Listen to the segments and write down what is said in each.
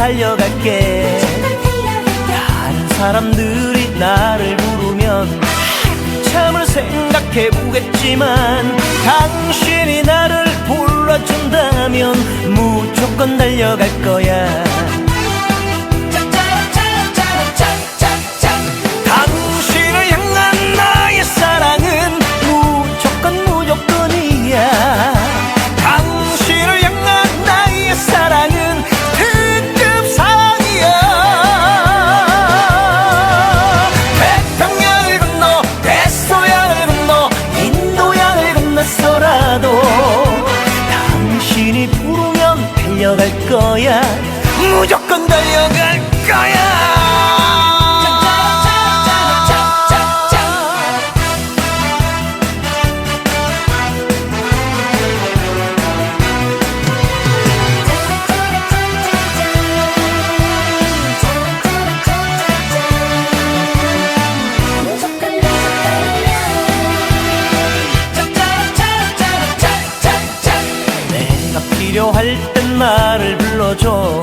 달려갈게. 다른 사람들이 나를 부르면 참을 생각해 보겠지만 당신이 나를 불러준다면 무조건 달려갈 거야 필요할 땐 나를 불러줘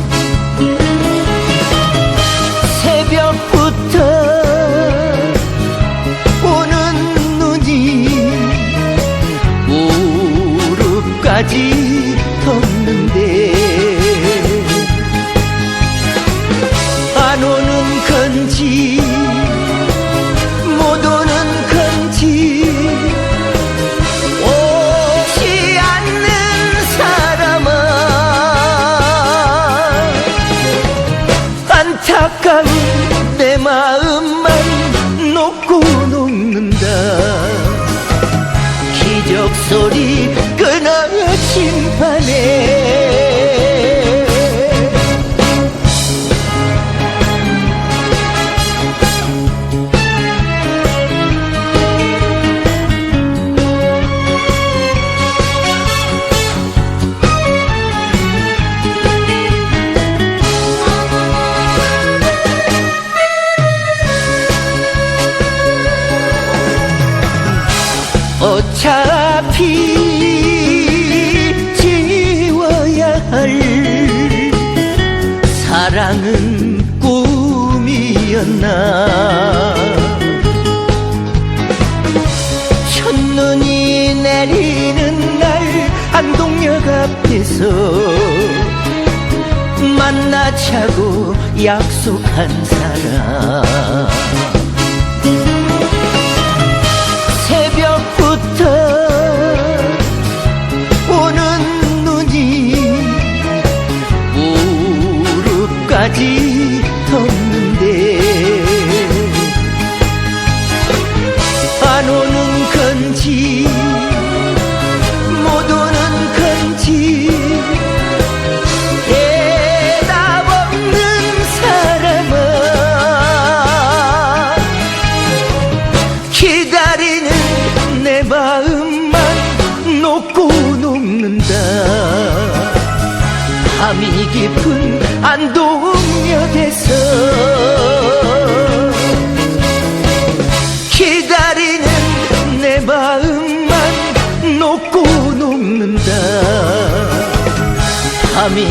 무릎까지 덮는데. 안 오는 건지 못 오는 건지 오지 않는 사람아. 안타까운 꿈이었나. 첫눈이 내리는 날 안동역 앞에서 만나자고 약속한 사람 안 오는 건지 못 오는 건지 대답 없는 사람아 기다리는 내 마음만 녹고 녹는다. 밤이 깊은 안동 আমি